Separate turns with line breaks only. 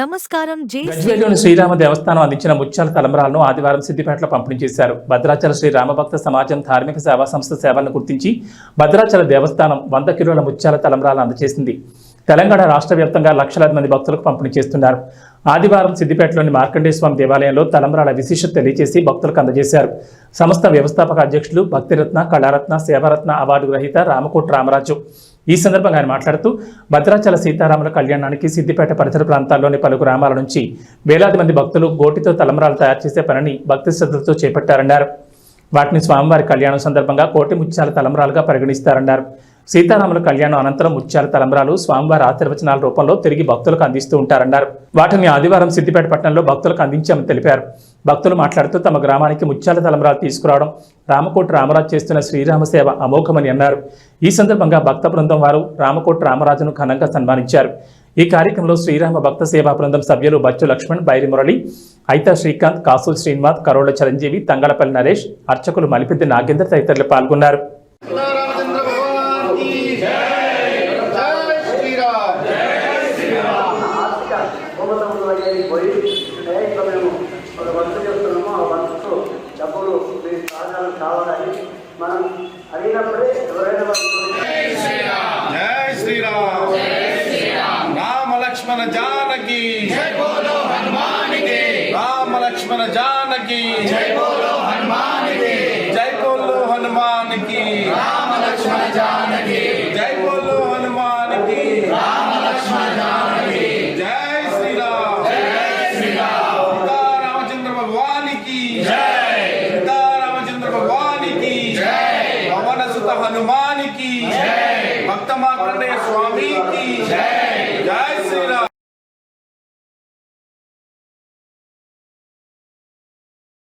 నమస్కారం
గజ్వేల్లోని శ్రీరామ దేవస్థానం అందించిన ముత్యాల తలంబరాలను ఆదివారం సిద్దిపేటలో పంపిణీ చేశారు. భద్రాచల శ్రీ రామభక్త సమాజం ధార్మిక సేవా సంస్థ సేవలను గుర్తించి భద్రాచల దేవస్థానం వంద కిలోల ముత్యాల తలంబరాలను అందజేసింది. తెలంగాణ రాష్ట్ర వ్యాప్తంగా లక్షలాది మంది భక్తులకు పంపిణీ చేస్తున్నారు. ఆదివారం సిద్దిపేటలోని మార్కండేయ స్వామి దేవాలయంలో తలంబరాల విశిష్టత తెలియజేసి భక్తులకు అందజేశారు. సంస్థ వ్యవస్థాపక అధ్యక్షులు భక్తిరత్న కళారత్న సేవారత్న అవార్డు గ్రహీత రామకోట రామరాజు. ఈ సందర్భంగా ఆయన మాట్లాడుతూ భద్రాచల సీతారాముల కళ్యాణానికి సిద్దిపేట పరిసర ప్రాంతాల్లోని పలు గ్రామాల నుంచి వేలాది మంది భక్తులు గోటితో తలంబరాలు తయారు చేసే పనిని భక్తి శ్రద్ధలతో చేపట్టారన్నారు. వాటిని స్వామివారి కళ్యాణం సందర్భంగా కోటి ముత్యాల తలంబరాలుగా పరిగణిస్తారన్నారు. సీతారాముల కళ్యాణం అనంతరం ముత్యాల తలంబరాలు స్వామివారి ఆశీర్వచనాల రూపంలో తిరిగి భక్తులకు అందిస్తూ ఉంటారన్నారు. వాటిని ఆదివారం సిద్దిపేట పట్టణంలో భక్తులకు అందించామని తెలిపారు. భక్తులు మాట్లాడుతూ తమ గ్రామానికి ముత్యాల తలంబరాలు తీసుకురావడం రామకోట రామరాజు చేస్తున్న శ్రీరామ సేవ అమోఘమని అన్నారు. ఈ సందర్భంగా భక్త బృందం వారు రామకోట రామరాజును ఘనంగా సన్మానించారు. ఈ కార్యక్రమంలో శ్రీరామ భక్త సేవా బృందం సభ్యులు బచ్చు లక్ష్మణ్ బైరి మురళి ఐతా శ్రీకాంత్ కాసు శ్రీనివాస్ కరోళ చిరంజీవి తంగళపల్లి నరేష్ అర్చకులు మలిపెద్ది నాగేందర్ తదితరులు పాల్గొన్నారు.
రామచంద్ర राम लक्ष्मण जानकी जय बोलो हनुमान की राम लक्ष्मण जानकी जय बोलो हनुमान की जय बोलो हनुमान की राम लक्ष्मण जानकी